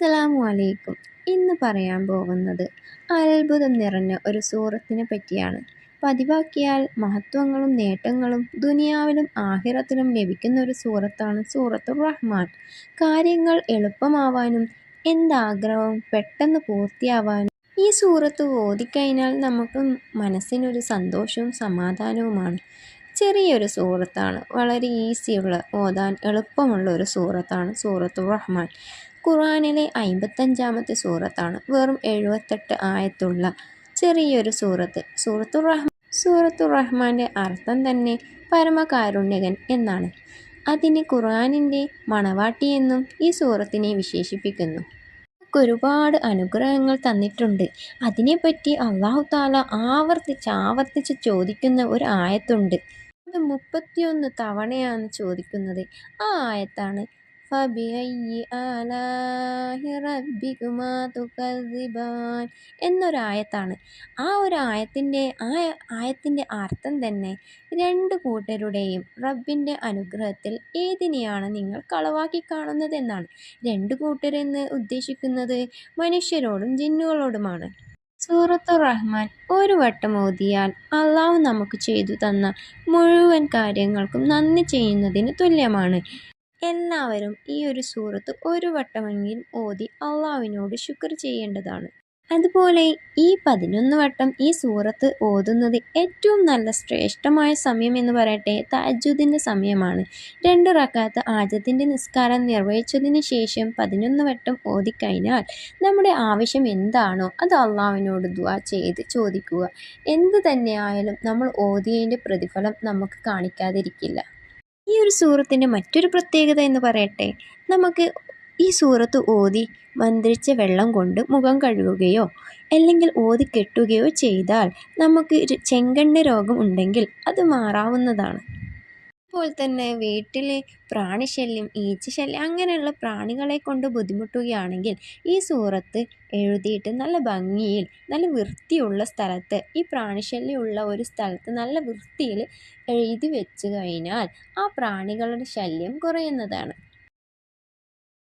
അസ്സലാമു അലൈക്കും ഇന്ന് പറയാൻ പോകുന്നത് അത്ഭുതം നിറഞ്ഞ ഒരു സൂറത്തിനെ പറ്റിയാണ്. പതിവാക്കിയാൽ മഹത്വങ്ങളും നേട്ടങ്ങളും ദുനിയാവിലും ആഹിറത്തിലും ലഭിക്കുന്ന ഒരു സൂറത്താണ് സൂറത്തുർ റഹ്മാൻ കാര്യങ്ങൾ എളുപ്പമാവാനും എന്താഗ്രഹവും പെട്ടെന്ന് പൂർത്തിയാവാനും ഈ സൂറത്ത് ഓതിക്കഴിഞ്ഞാൽ നമുക്ക് മനസ്സിനൊരു സന്തോഷവും സമാധാനവുമാണ്. ചെറിയൊരു സൂറത്താണ്. വളരെ ഈസിയുള്ള ഓതാൻ എളുപ്പമുള്ള ഒരു സൂറത്താണ് സൂറത്തുർ റഹ്മാൻ ഖുർആനിലെ അമ്പത്തഞ്ചാമത്തെ സൂറത്താണ്. വെറും എഴുപത്തെട്ട് ആയത്തുള്ള ചെറിയൊരു സൂറത്ത്. സൂറത്തുർ റഹ്മാൻ സൂറത്തുർ റഹ്മാന്റെ അർത്ഥം തന്നെ പരമകാരുണ്യകൻ എന്നാണ്. അതിന് ഖുർആനിന്റെ മണവാട്ടി എന്നും ഈ സൂറത്തിനെ വിശേഷിപ്പിക്കുന്നു. ഒരുപാട് അനുഗ്രഹങ്ങൾ തന്നിട്ടുണ്ട്. അതിനെപ്പറ്റി അള്ളാഹു താല ആവർത്തിച്ച് ആവർത്തിച്ച് ചോദിക്കുന്ന ഒരു ആയത്തുണ്ട്. അത് മുപ്പത്തിയൊന്ന് തവണയാണ് ചോദിക്കുന്നത്. ആ ആയത്താണ് ഫബിഅയ്യി ആലാഹി റബ്ബികുമാ തുകദ്ദിബാൻ എന്നൊരായത്താണ്. ആ ഒരു ആയത്തിന്റെ ആ ആയത്തിന്റെ അർത്ഥം തന്നെ രണ്ട് കൂട്ടരുടെയും റബ്ബിന്റെ അനുഗ്രഹത്തിൽ ഏതിനെയാണ് നിങ്ങൾ കളവാക്കി കാണുന്നത് എന്നാണ് രണ്ട് കൂട്ടരെന്ന് ഉദ്ദേശിക്കുന്നത് മനുഷ്യരോടും ജിന്നുകളോടുമാണ്. സൂറത്തു റഹ്മാൻ ഒരു വട്ടം ഓതിയാൽ അള്ളാഹു നമുക്ക് ചെയ്തു തന്ന മുഴുവൻ കാര്യങ്ങൾക്കും നന്ദി ചെയ്യുന്നതിന് തുല്യമാണ്. എല്ലാവരും ഈ ഒരു സൂറത്ത് ഒരു വട്ടമെങ്കിലും ഓതി അള്ളാവിനോട് ശുക്ർ ചെയ്യേണ്ടതാണ്. അതുപോലെ ഈ പതിനൊന്ന് വട്ടം ഈ സൂറത്ത് ഓതുന്നത് ഏറ്റവും നല്ല ശ്രേഷ്ഠമായ സമയം എന്ന് പറയട്ടെ താജുദിന്റെ സമയമാണ്. രണ്ട് റക്കാത്ത് ആജത്തിന്റെ നിസ്കാരം നിർവഹിച്ചതിന് ശേഷം പതിനൊന്ന് വട്ടം ഓതിക്കഴിഞ്ഞാൽ നമ്മുടെ ആവശ്യം എന്താണോ അത് അള്ളാവിനോട് ദുവാ ചെയ്ത് ചോദിക്കുക. എന്ത് തന്നെയായാലും നമ്മൾ ഓതിയതിന്റെ പ്രതിഫലം നമുക്ക് കാണിക്കാതിരിക്കില്ല. ഈ ഒരു സൂറത്തിന്റെ മറ്റൊരു പ്രത്യേകത എന്ന് പറയട്ടെ നമുക്ക് ഈ സൂറത്ത് ഓതി മന്ത്രിച്ച വെള്ളം കൊണ്ട് മുഖം കഴുകുകയോ അല്ലെങ്കിൽ ഓതി കെട്ടുകയോ ചെയ്താൽ നമുക്ക് ചെങ്കണ്ണ് രോഗം ഉണ്ടെങ്കിൽ അത് മാറാവുന്നതാണ്. അതുപോലെ തന്നെ വീട്ടിൽ പ്രാണിശല്യം ഈച്ചശല്യം അങ്ങനെയുള്ള പ്രാണികളെ കൊണ്ട് ബുദ്ധിമുട്ടുകയാണെങ്കിൽ ഈ സൂറത്ത് എഴുതിയിട്ട് നല്ല ഭംഗിയിൽ നല്ല വൃത്തിയുള്ള സ്ഥലത്ത് ഈ പ്രാണിശല്യമുള്ള ഒരു സ്ഥലത്ത് നല്ല വൃത്തിയിൽ എഴുതി വെച്ച് കഴിഞ്ഞാൽ ആ പ്രാണികളുടെ ശല്യം കുറയുന്നതാണ്.